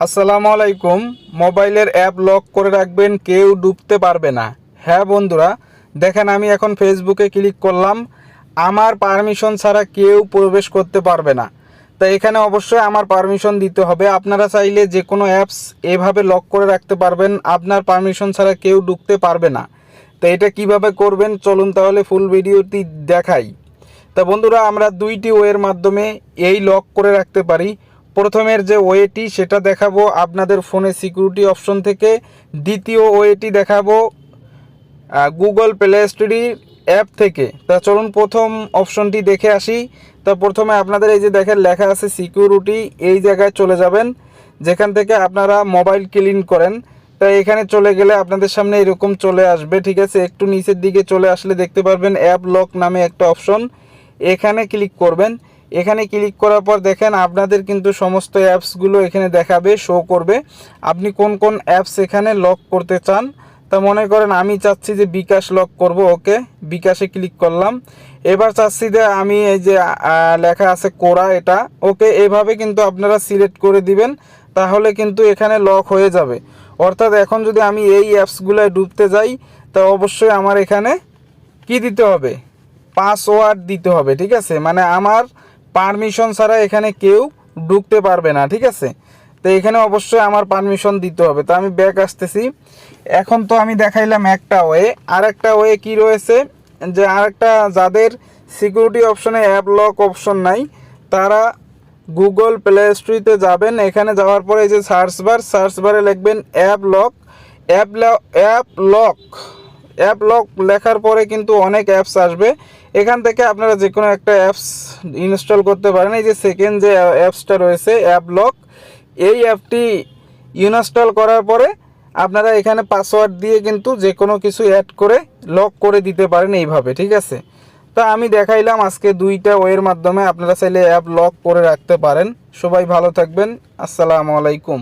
আসসালামু আলাইকুম। মোবাইলের অ্যাপ লক করে রাখবেন, কেউ ডুবতে পারবে না। হ্যাঁ বন্ধুরা, দেখেন আমি এখন ফেসবুকে ক্লিক করলাম। আমার পারমিশন ছাড়া কেউ প্রবেশ করতে পারবে না। তো এখানে অবশ্যই আমার পারমিশন দিতে হবে। আপনারা চাইলে যে কোনো অ্যাপস এভাবে লক করে রাখতে পারবেন। আপনার পারমিশন ছাড়া কেউ ঢুকতে পারবে না। তো এটা কীভাবে করবেন? চলুন তাহলে ফুল ভিডিওটি দেখাই। তা বন্ধুরা, আমরা দুইটি ওয়ের মাধ্যমে এই লক করে রাখতে পারি। প্রথমের যে ওয়েটি সেটা দেখাবো আপনাদের ফোনে সিকিউরিটি অপশন থেকে। দ্বিতীয় ওয়েটি দেখাবো গুগল প্লে স্টোরির অ্যাপ থেকে। তা চলুন প্রথম অপশনটি দেখে আসি। তা প্রথমে আপনাদের এই যে দেখেন লেখা আছে সিকিউরিটি এই জায়গায় চলে যাবেন, যেখান থেকে আপনারা মোবাইল ক্লিন করেন। তা এখানে চলে গেলে আপনাদের সামনে এরকম চলে আসবে, ঠিক আছে? একটু নিচের দিকে চলে আসলে দেখতে পারবেন অ্যাপ লক নামে একটা অপশন এখানে ক্লিক করবেন। এখানে ক্লিক করার পর দেখেন আপনাদের কিন্তু সমস্ত অ্যাপসগুলো এখানে দেখাবে শো করবে। আপনি কোন কোন অ্যাপস এখানে লক করতে চান? তা মনে করেন আমি চাচ্ছি যে বিকাশ লক করব, ওকে? বিকাশে ক্লিক করলাম। এবার চাচ্ছি যে আমি এই যে লেখা আছে কোরা এটা, ওকে? এভাবে কিন্তু আপনারা সিলেক্ট করে দিবেন, তাহলে কিন্তু এখানে লক হয়ে যাবে। অর্থাৎ এখন যদি আমি এই অ্যাপসগুলোয় ডুবতে যাই, তা অবশ্যই আমার এখানে কি দিতে হবে? পাসওয়ার্ড দিতে হবে, ঠিক আছে? মানে আমার পারমিশন ছাড়া এখানে কেউ ঢুকতে পারবে না, ঠিক আছে? তো এখানে অবশ্যই আমার পারমিশন দিতে হবে। তো আমি ব্যাক আসতেছি। এখন তো আমি দেখাইলাম একটা ওয়ে। আর একটা ওয়ে কী রয়েছে? যে আরেকটা যাদের সিকিউরিটি অপশনে অ্যাপ লক অপশন নাই, তারা গুগল প্লে স্টোরিতে যাবেন। এখানে যাওয়ার পরে এই যে সার্চ বার সার্চ বারে লিখবেন app lock app app lock app lock লেখার পরে কিন্তু অনেক অ্যাপস আসবে। এখান থেকে আপনারা যে কোনো একটা অ্যাপস ইনস্টল করতে পারেন। এই যে সেকেন্ড যে অ্যাপসটা রয়েছে অ্যাপ লক এই অ্যাপটি ইনস্টল করার পরে আপনারা এখানে পাসওয়ার্ড দিয়ে কিন্তু যে কোনো কিছু অ্যাড করে লক করে দিতে পারেন এইভাবে, ঠিক আছে? তা আমি দেখাইলাম আজকে দুইটা ওয়ের মাধ্যমে আপনারা চাইলে অ্যাপ লক করে রাখতে পারেন। সবাই ভালো থাকবেন। আসসালামু আলাইকুম।